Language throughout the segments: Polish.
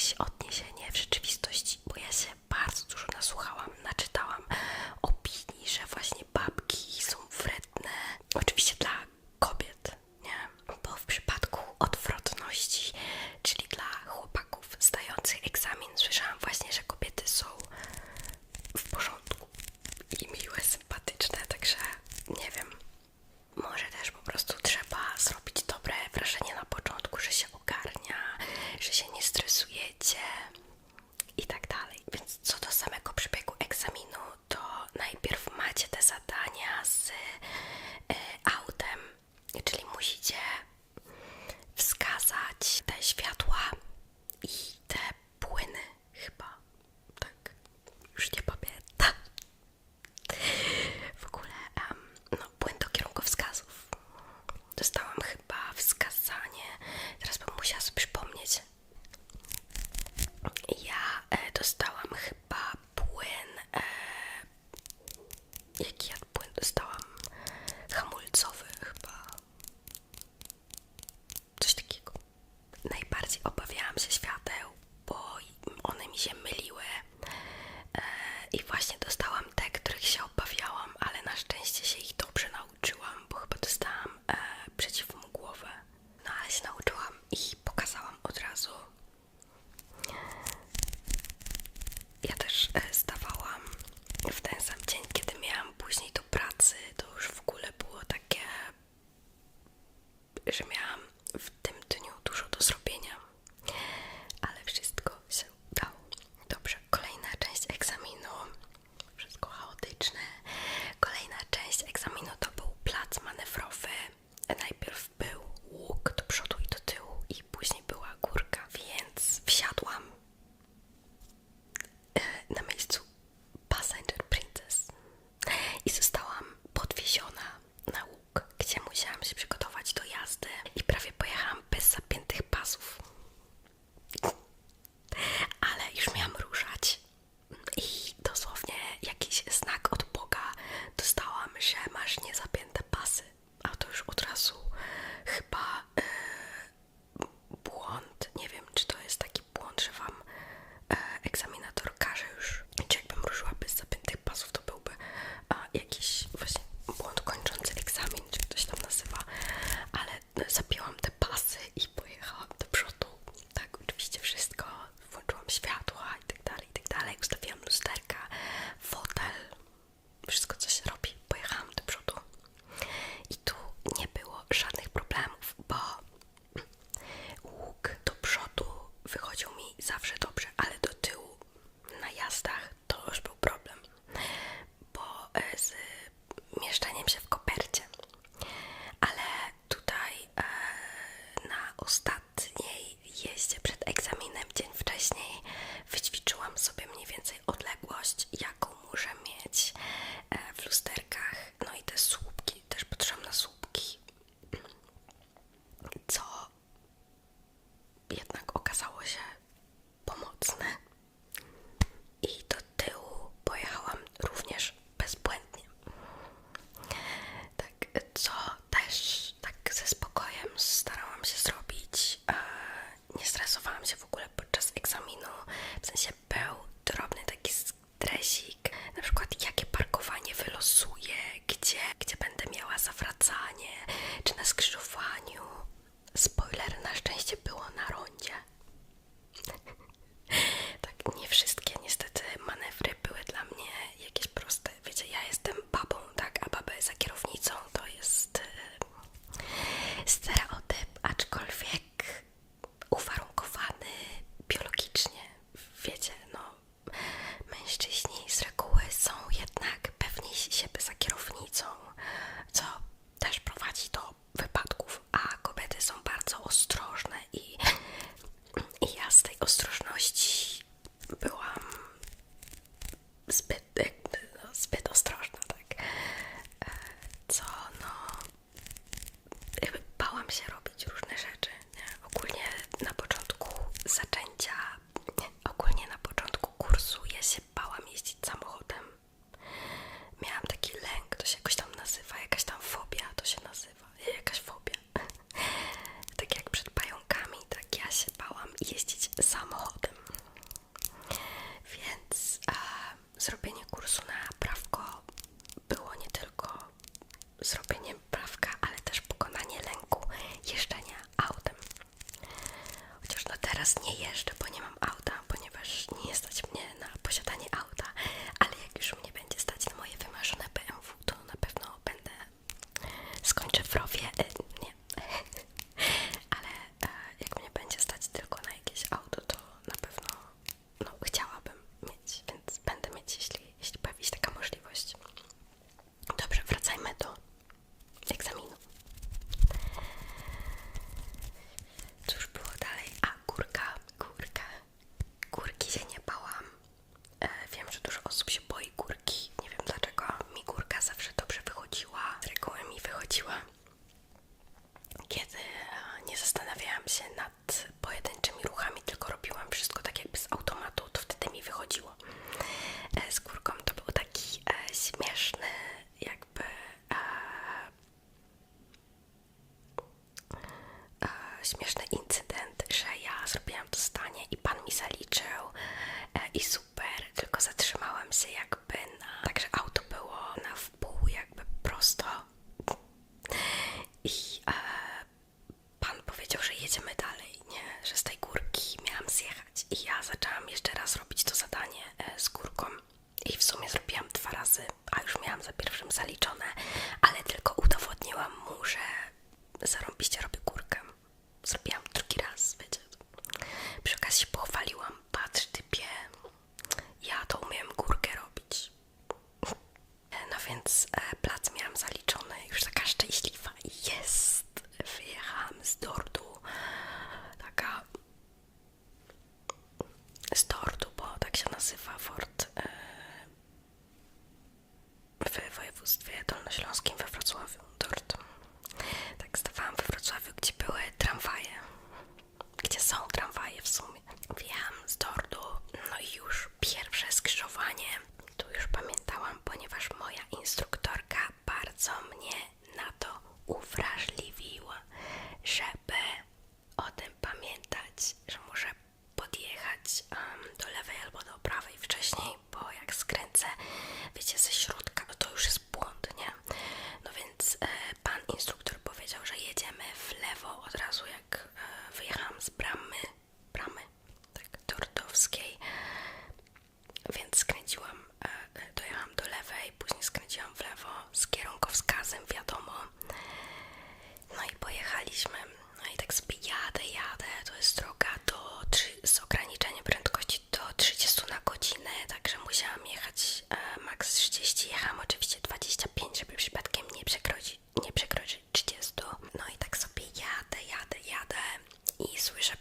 jakieś odniesienie w rzeczywistości, wish I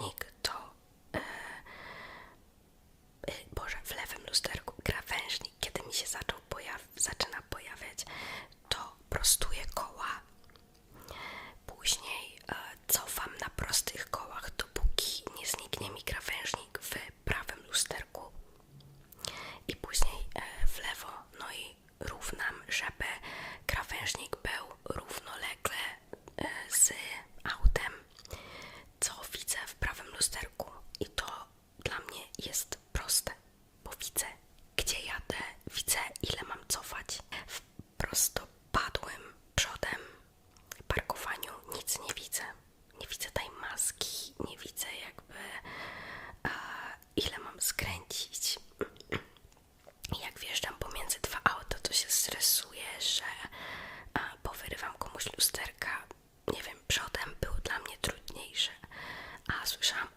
sneakers. wyrywam komuś lusterka, nie wiem, przodem było dla mnie trudniejsze, a słyszałam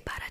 para